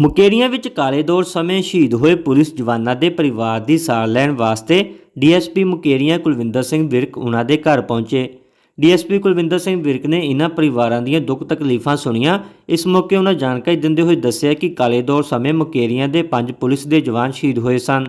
ਮੁਕੇਰੀਆਂ ਵਿੱਚ ਕਾਲੇ ਦੌਰ ਸਮੇਂ ਸ਼ਹੀਦ ਹੋਏ ਪੁਲਿਸ ਜਵਾਨਾਂ ਦੇ ਪਰਿਵਾਰ ਦੀ ਸਾਰ ਲੈਣ ਵਾਸਤੇ ਡੀਐਸਪੀ ਮੁਕੇਰੀਆਂ ਕੁਲਵਿੰਦਰ ਸਿੰਘ ਵਿਰਕ ਉਹਨਾਂ ਦੇ ਘਰ ਪਹੁੰਚੇ। ਡੀਐਸਪੀ ਕੁਲਵਿੰਦਰ ਸਿੰਘ ਵਿਰਕ ਨੇ ਇਹਨਾਂ ਪਰਿਵਾਰਾਂ ਦੀਆਂ ਦੁੱਖ ਤਕਲੀਫਾਂ ਸੁਣੀਆਂ। ਇਸ ਮੌਕੇ ਉਹਨਾਂ ਜਾਣਕਾਰੀ ਦਿੰਦੇ ਹੋਏ ਦੱਸਿਆ ਕਿ ਕਾਲੇ ਦੌਰ ਸਮੇਂ ਮੁਕੇਰੀਆਂ ਦੇ ਪੰਜ ਪੁਲਿਸ ਦੇ ਜਵਾਨ ਸ਼ਹੀਦ ਹੋਏ ਸਨ,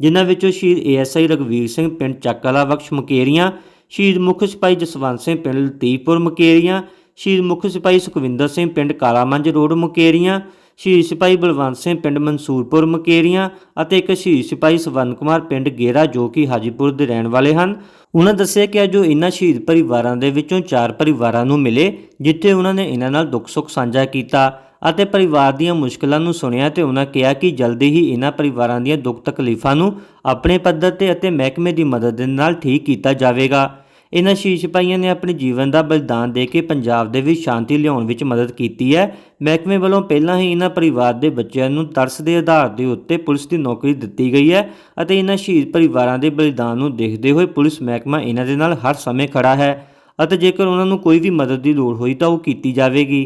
ਜਿਨ੍ਹਾਂ ਵਿੱਚੋਂ ਸ਼ਹੀਦ ਏਐਸਆਈ ਰਗਵੀਰ ਸਿੰਘ ਪਿੰਡ ਚੱਕਲਾ ਬਖਸ਼ ਮੁਕੇਰੀਆਂ, ਸ਼ਹੀਦ ਮੁੱਖ ਸਿਪਾਹੀ ਜਸਵੰਤ ਸਿੰਘ ਪਿੰਡ ਲਤੀਫਪੁਰ ਮੁਕੇਰੀਆਂ, ਸ਼ਹੀਦ ਮੁੱਖ ਸਿਪਾਹੀ ਸੁਖਵਿੰਦਰ ਸਿੰਘ ਪਿੰਡ ਕਾਲਾਮੰਜ ਰੋਡ ਮੁਕੇਰੀਆਂ ਸ਼ਹੀਦ ਸਿਪਾਹੀ ਬਲਵੰਤ ਸਿੰਘ ਪਿੰਡ ਮਨਸੂਰਪੁਰ ਮਕੇਰੀਆਂ ਅਤੇ ਇੱਕ ਸ਼ਹੀਦ ਸਿਪਾਹੀ ਸਵਰਨ ਕੁਮਾਰ ਪਿੰਡ ਗੇਰਾ ਜੋ ਕਿ ਹਾਜੀਪੁਰ ਦੇ ਰਹਿਣ ਵਾਲੇ ਹਨ। ਉਹਨਾਂ ਦੱਸਿਆ ਕਿ ਅੱਜ ਉਹ ਇਹਨਾਂ ਸ਼ਹੀਦ ਪਰਿਵਾਰਾਂ ਦੇ ਵਿੱਚੋਂ ਚਾਰ ਪਰਿਵਾਰਾਂ ਨੂੰ ਮਿਲੇ, ਜਿੱਥੇ ਉਹਨਾਂ ਨੇ ਇਹਨਾਂ ਨਾਲ ਦੁੱਖ ਸੁੱਖ ਸਾਂਝਾ ਕੀਤਾ ਅਤੇ ਪਰਿਵਾਰ ਦੀਆਂ ਮੁਸ਼ਕਲਾਂ ਨੂੰ ਸੁਣਿਆ ਤੇ ਉਹਨਾਂ ਕਿਹਾ ਕਿ ਜਲਦੀ ਹੀ ਇਹਨਾਂ ਪਰਿਵਾਰਾਂ ਦੀਆਂ ਦੁੱਖ ਤਕਲੀਫਾਂ ਨੂੰ ਆਪਣੇ ਪੱਧਰ ਤੇ ਅਤੇ ਮਹਿਕਮੇ ਦੀ ਮਦਦ ਦੇ ਨਾਲ ਠੀਕ ਕੀਤਾ ਜਾਵੇਗਾ। ਇਹਨਾਂ ਸ਼ਹੀਦ ਸਿਪਾਹੀਆਂ ਨੇ ਆਪਣੇ ਜੀਵਨ ਦਾ ਬਲੀਦਾਨ ਦੇ ਕੇ ਪੰਜਾਬ ਦੇ ਵਿੱਚ ਸ਼ਾਂਤੀ ਲਿਆਉਣ ਵਿੱਚ ਮਦਦ ਕੀਤੀ ਹੈ। ਮਹਿਕਮੇ ਵੱਲੋਂ ਪਹਿਲਾਂ ਹੀ ਇਹਨਾਂ ਪਰਿਵਾਰ ਦੇ ਬੱਚਿਆਂ ਨੂੰ ਤਰਸ ਦੇ ਆਧਾਰ ਦੇ ਉੱਤੇ ਪੁਲਿਸ ਦੀ ਨੌਕਰੀ ਦਿੱਤੀ ਗਈ ਹੈ ਅਤੇ ਇਹਨਾਂ ਸ਼ਹੀਦ ਪਰਿਵਾਰਾਂ ਦੇ ਬਲੀਦਾਨ ਨੂੰ ਦੇਖਦੇ ਹੋਏ ਪੁਲਿਸ ਮਹਿਕਮਾ ਇਹਨਾਂ ਦੇ ਨਾਲ ਹਰ ਸਮੇਂ ਖੜਾ ਹੈ ਅਤੇ ਜੇਕਰ ਉਹਨਾਂ ਨੂੰ ਕੋਈ ਵੀ ਮਦਦ ਦੀ ਲੋੜ ਹੋਈ ਤਾਂ ਉਹ ਕੀਤੀ ਜਾਵੇਗੀ।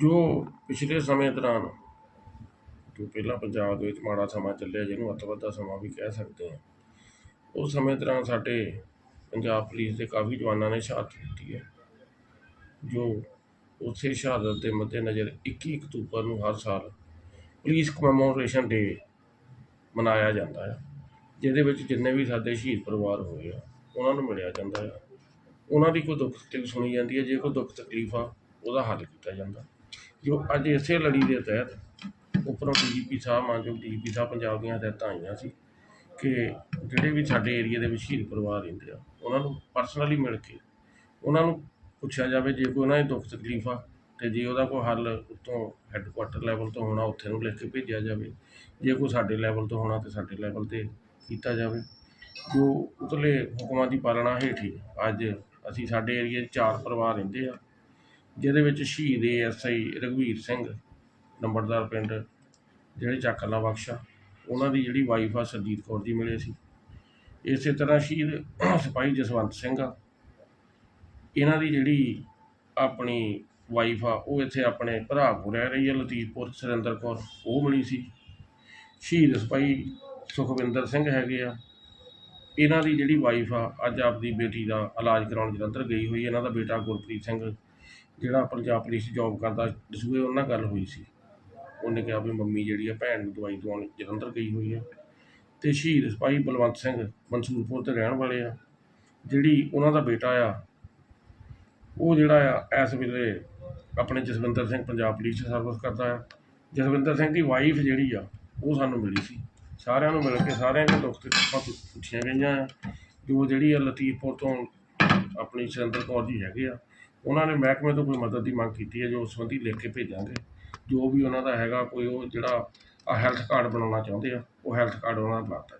ਜੋ ਪਿਛਲੇ ਸਮੇਂ ਦੌਰਾਨ ਜੋ ਪਹਿਲਾਂ ਪੰਜਾਬ ਦੇ ਵਿੱਚ ਮਾੜਾ ਸਮਾਂ ਚੱਲਿਆ, ਜਿਹਨੂੰ ਅੱਤਵਾਦ ਦਾ ਸਮਾਂ ਵੀ ਕਹਿ ਸਕਦੇ ਹਾਂ, ਉਸ ਸਮੇਂ ਦੌਰਾਨ ਸਾਡੇ ਪੰਜਾਬ ਪੁਲਿਸ ਦੇ ਕਾਫੀ ਜਵਾਨਾਂ ਨੇ ਸ਼ਹਾਦਤ ਦਿੱਤੀ ਹੈ, ਜੋ ਉਸੇ ਸ਼ਹਾਦਤ ਦੇ ਮੱਦੇਨਜ਼ਰ 21 ਅਕਤੂਬਰ ਨੂੰ ਹਰ ਸਾਲ ਪੁਲਿਸ ਕਮੈਮੋਰੇਸ਼ਨ ਡੇ ਮਨਾਇਆ ਜਾਂਦਾ ਹੈ, ਜਿਹਦੇ ਵਿੱਚ ਜਿੰਨੇ ਵੀ ਸਾਡੇ ਸ਼ਹੀਦ ਪਰਿਵਾਰ ਹੋਏ ਆ, ਉਹਨਾਂ ਨੂੰ ਮਿਲਿਆ ਜਾਂਦਾ ਹੈ। ਉਹਨਾਂ ਦੀ ਕੋਈ ਦੁੱਖ ਤਕਲੀਫ ਸੁਣੀ ਜਾਂਦੀ ਹੈ, ਜੇ ਕੋਈ ਦੁੱਖ ਤਕਲੀਫ ਆ, ਉਹਦਾ ਹੱਲ ਕੀਤਾ ਜਾਂਦਾ। ਜੋ ਅੱਜ ਇਸੇ ਲੜੀ ਦੇ ਤਹਿਤ ਉੱਪਰੋਂ ਡੀਜੀਪੀ ਸਾਹਿਬ ਮਾਨਯੋਗ ਡੀਜੀਪੀ ਸਾਹਿਬ ਪੰਜਾਬ ਦੀਆਂ ਹਦਾਇਤਾਂ ਆਈਆਂ ਸੀ ਕਿ ਜਿਹੜੇ ਵੀ ਸਾਡੇ ਏਰੀਆ ਦੇ ਵਿੱਚ ਸ਼ਹੀਦ ਪਰਿਵਾਰ ਰਹਿੰਦੇ ਆ, ਉਹਨਾਂ ਨੂੰ ਪਰਸਨਲੀ ਮਿਲ ਕੇ ਉਹਨਾਂ ਨੂੰ ਪੁੱਛਿਆ ਜਾਵੇ ਜੇ ਕੋਈ ਉਹਨਾਂ ਦੀ ਦੁੱਖ ਤਕਲੀਫ ਆ ਤੇ ਜੇ ਉਹਦਾ ਕੋਈ ਹੱਲ ਉੱਤੋਂ ਹੈੱਡਕੁਆਟਰ ਲੈਵਲ ਤੋਂ ਹੋਣਾ ਉੱਥੇ ਨੂੰ ਲਿਖ ਕੇ ਭੇਜਿਆ ਜਾਵੇ, ਜੇ ਕੋਈ ਸਾਡੇ ਲੈਵਲ ਤੋਂ ਹੋਣਾ ਤੇ ਸਾਡੇ ਲੈਵਲ ਤੇ ਕੀਤਾ ਜਾਵੇ। ਜੋ ਉਤਲੇ ਹੁਕਮਾਂ ਦੀ ਪਾਲਣਾ ਹੇਠ ਹੀ ਅੱਜ ਅਸੀਂ ਸਾਡੇ ਏਰੀਏ 'ਚ ਚਾਰ ਪਰਿਵਾਰ ਰਹਿੰਦੇ ਆ, ਜਿਹਦੇ ਵਿੱਚ ਸ਼ਹੀਦ ਏਐਸਆਈ ਰਘਵੀਰ ਸਿੰਘ, ਨੰਬਰਦਾਰ ਪਿੰਡ, ਜਿਹੜੇ ਚੱਕਲਾ ਬਖਸ਼ਾ ਉਹਨਾਂ ਦੀ ਜਿਹੜੀ ਵਾਈਫ ਆ ਸਰਜੀਤ ਕੌਰ ਜੀ ਮਿਲੇ ਸੀ। ਇਸੇ ਤਰ੍ਹਾਂ ਸ਼ਹੀਦ ਸਿਪਾਹੀ ਜਸਵੰਤ ਸਿੰਘ ਆ। ਇਹਨਾਂ ਦੀ ਜਿਹੜੀ ਆਪਣੀ ਵਾਈਫ ਆ, ਉਹ ਇੱਥੇ ਆਪਣੇ ਭਰਾ ਕੋਲ ਰਹਿ ਰਹੀ ਹੈ ਲਤੀਫਪੁਰ ਸੁਰਿੰਦਰ ਕੌਰ, ਉਹ ਮਿਲੀ ਸੀ। ਸ਼ਹੀਦ ਸਿਪਾਹੀ ਸੁਖਵਿੰਦਰ ਸਿੰਘ ਹੈਗੇ ਆ। ਇਹਨਾਂ ਦੀ ਜਿਹੜੀ ਵਾਈਫ ਆ, ਅੱਜ ਆਪਦੀ ਬੇਟੀ ਦਾ ਇਲਾਜ ਕਰਾਉਣ ਜਲੰਧਰ ਗਈ ਹੋਈ ਇਹਨਾਂ ਦਾ ਬੇਟਾ ਗੁਰਪ੍ਰੀਤ ਸਿੰਘ, ਜਿਹੜਾ ਪੰਜਾਬ ਪੁਲਿਸ ਜੌਬ ਕਰਦਾ, ਦਸੂਏ ਉਹਨਾਂ ਨਾਲ ਗੱਲ ਹੋਈ ਸੀ। ਉਹਨੇ ਕਿਹਾ ਵੀ ਮੰਮੀ ਜਿਹੜੀ ਆ ਭੈਣ ਨੂੰ ਦਵਾਈ ਦਵਾਉਣ ਜਲੰਧਰ ਗਈ ਹੋਈ ਆ। ਤੇ ਸ਼ਹੀਦ ਸਿਪਾਹੀ ਬਲਵੰਤ ਸਿੰਘ ਮਨਸੂਰਪੁਰ ਤੇ ਰਹਿਣ ਵਾਲੇ ਆ। ਜਿਹੜੀ ਉਹਨਾਂ ਦਾ ਬੇਟਾ ਆ, ਉਹ ਜਿਹੜਾ ਆ ਇਸ ਵੇਲੇ ਆਪਣੇ ਜਸਵਿੰਦਰ ਸਿੰਘ ਪੰਜਾਬ ਪੁਲਿਸ 'ਚ ਸਰਵਿਸ ਕਰਦਾ ਆ। ਜਸਵਿੰਦਰ ਸਿੰਘ ਦੀ ਵਾਈਫ ਜਿਹੜੀ ਆ, ਉਹ ਸਾਨੂੰ ਮਿਲੀ ਸੀ। ਸਾਰਿਆਂ ਨੂੰ ਮਿਲ ਕੇ ਸਾਰਿਆਂ ਦੇ ਦੁੱਖ ਤਕਲੀਫਾਂ ਪੁੱਛੀਆਂ ਗਈਆਂ ਆ। ਜੋ ਜਿਹੜੀ ਆ ਲਤੀਫਪੁਰ ਤੋਂ ਆਪਣੀ ਸੁਰਿੰਦਰ ਕੌਰ ਜੀ ਹੈਗੇ ਆ, ਉਹਨਾਂ ਨੇ ਮਹਿਕਮੇ ਤੋਂ ਕੋਈ ਮਦਦ ਦੀ ਮੰਗ ਕੀਤੀ ਹੈ ਜੋ ਉਸ ਸੰਬੰਧੀ ਲਿਖ ਕੇ ਭੇਜਾਂਗੇ। ਜੋ ਵੀ ਉਹਨਾਂ ਦਾ ਹੈਗਾ, ਕੋਈ ਉਹ ਜਿਹੜਾ ਆ ਹੈਲਥ ਕਾਰਡ ਬਣਾਉਣਾ ਚਾਹੁੰਦੇ ਆ, ਉਹ ਹੈਲਥ ਕਾਰਡ ਉਹਨਾਂ ਦਾ ਬਣਾਤਾ